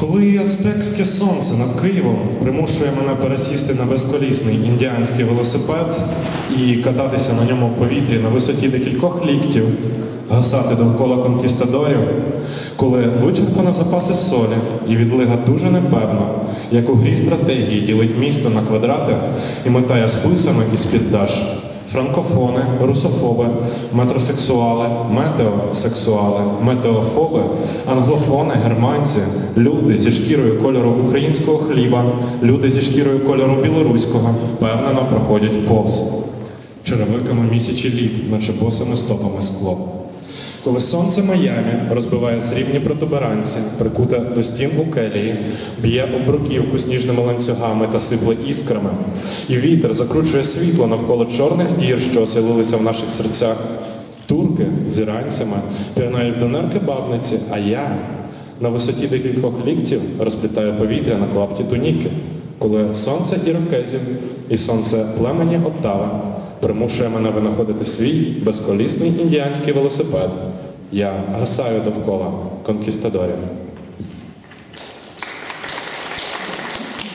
Коли ацтекське сонце над Києвом примушує мене пересісти на безколісний індіанський велосипед і кататися на ньому в повітрі на висоті декількох ліктів, гасати довкола конкістадорів, коли вичерпано запаси солі і відлига дуже непевна, як у грі стратегії ділить місто на квадрати і метає списами із піддаш. Франкофони, русофоби, метросексуали, метеосексуали, метеофоби, англофони, германці, люди зі шкірою кольору українського хліба, люди зі шкірою кольору білоруського впевнено проходять повз черевиками місячі літ, наче босими стопами скло. Коли сонце Майамі розбиває срібні протуберанці, прикуте до стін у келії, б'є об бруківку сніжними ланцюгами та сипле іскрами, і вітер закручує світло навколо чорних дір, що оселилися в наших серцях. Турки з іранцями пірнають до нерки бабниці, а я на висоті декількох ліктів розплітаю повітря на клапті туніки, коли сонце ірокезів і сонце племені Оттава примушує мене винаходити свій безколісний індіанський велосипед. Я гасаю довкола конкістадорів.